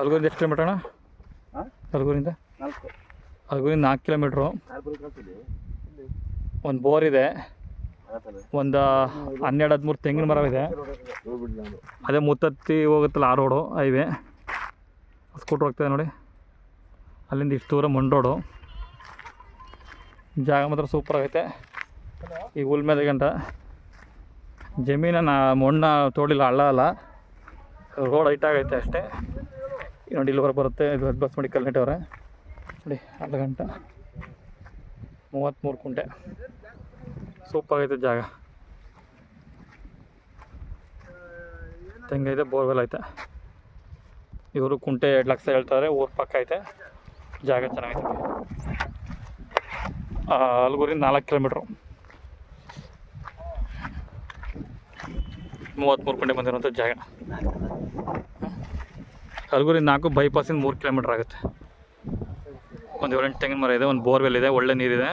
ಅಲ್ಗೂರಿಂದ ಎಷ್ಟು ಕಿಲೋಮೀಟ್ರ್ ಅಣ್ಣ? ಅಲ್ಗೂರಿಂದ ನಾಲ್ಕು. ಅಲ್ಗೂರಿಂದ ನಾಲ್ಕು ಕಿಲೋಮೀಟ್ರು. ಒಂದು ಬೋರ್ ಇದೆ. ಒಂದು ಹನ್ನೆರಡು ಹದಿಮೂರು ತೆಂಗಿನ ಮರ ಇದೆ. ಅದೇ ಮುತ್ತತ್ತಿ ಹೋಗುತ್ತಲ್ಲ ಆ ರೋಡು ಹೈವೇ. ಸ್ಕೂಟ್ರ್ ಹೋಗ್ತದೆ ನೋಡಿ. ಅಲ್ಲಿಂದ ಇಷ್ಟು ದೂರ ಮಣ್ಣು ರೋಡು. ಜಾಗ ಮಾತ್ರ ಸೂಪರ್ ಆಗೈತೆ. ಈ ಹುಲ್ ಮೇಲೆ ಗಂಟ. ಜಮೀನನ್ನು ಮಣ್ಣು ತೋಡಿಲ್ಲ ಹಳ್ಳ ಅಲ್ಲ. ರೋಡ್ ಹೈಟ್ ಆಗೈತೆ ಅಷ್ಟೇ. ಈಗ ನೋಡಿ ಬರುತ್ತೆ. ಇದು ಬಸ್ ಮಾಡಿ ಕಲ್ನೆಟವ್ರೆ ನೋಡಿ, ಅರ್ಧ ಗಂಟೆ. ಮೂವತ್ತ್ಮೂರು ಕುಂಟೆ. ಸೂಪಾಗೈತೆ ಜಾಗ. ತೆಂಗೈತೆ ಬೋರ್ವೆಲ್ ಐತೆ. ಇವರು ಕುಂಟೆ ಎರಡು ಲಕ್ಷ ಹೇಳ್ತಾರೆ, ಊರು ಪಕ್ಕ ಐತೆ. ಜಾಗ ಚೆನ್ನಾಗೈತೆ. ಅಲ್ಗುರಿ ನಾಲ್ಕು ಕಿಲೋಮೀಟ್ರು. ಮೂವತ್ತ್ಮೂರು ಕುಂಟೆ ಬಂದಿರುವಂಥ ಜಾಗ. ಅಲ್ಗೂರಿಂದ ನಾಲ್ಕು ಬೈಪಾಸಿಂದ ಮೂರು ಕಿಲೋಮೀಟ್ರ್ ಆಗುತ್ತೆ. ಒಂದು ಏಳೆಂಟು ತೆಂಗಿನ ಮರ ಇದೆ, ಒಂದು ಬೋರ್ವೆಲ್ ಇದೆ, ಒಳ್ಳೆ ನೀರಿದೆ.